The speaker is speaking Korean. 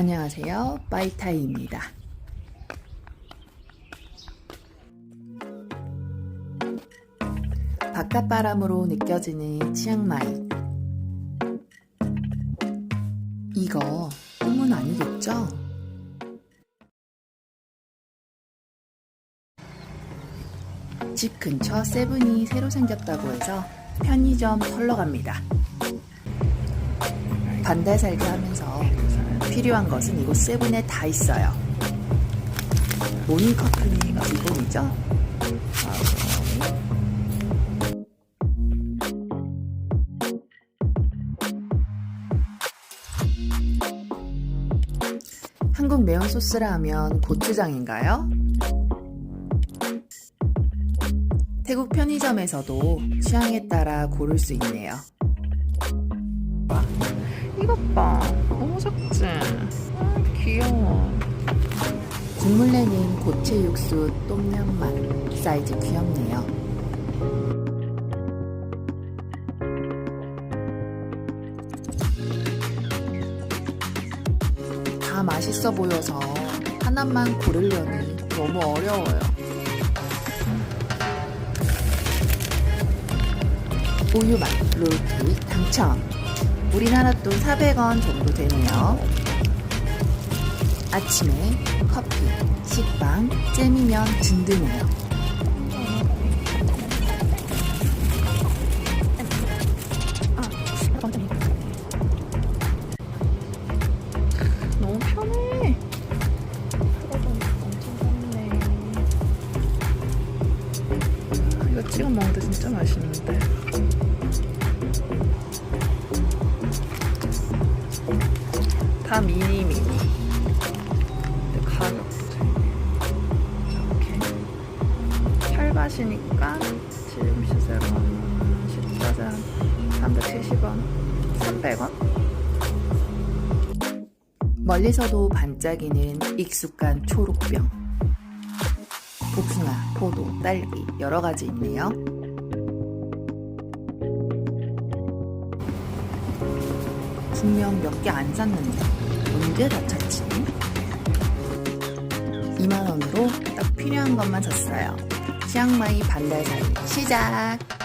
안녕하세요. 빠이타이입니다. 바깥바람으로 느껴지는 치앙마이. 이거 꿈은 아니겠죠? 집 근처 세븐이 새로 생겼다고 해서 편의점 털러 갑니다. 반달 살기 하면서 필요한 것은 이곳 세븐에 다 있어요. 모닝 커피가 기본이죠. 아, 한국 매운 소스라 하면 고추장인가요? 태국 편의점에서도 취향에 따라 고를 수 있네요. 이것 봐. 작지? 아, 귀여워. 국물 내는 고체 육수 똠얌맛 사이즈 귀엽네요. 다 맛있어 보여서 하나만 고르려니 너무 어려워요. 우유맛 롤케이크 당첨. 우리나라 돈 400원 정도 되네요. 아침에 커피, 식빵, 잼이면 든든해요. 찍어 먹는데 진짜 맛있는데. 다 미니 미니. 가격도 이렇게 시세로 하면 14잔 370원, 300원. 멀리서도 반짝이는 익숙한 초록병. 복숭아, 포도, 딸기 여러 가지 있네요. 분명 몇 개 안 샀는데 언제 다 찼지? 2만 원으로 딱 필요한 것만 샀어요. 치앙마이 반달살이 시작!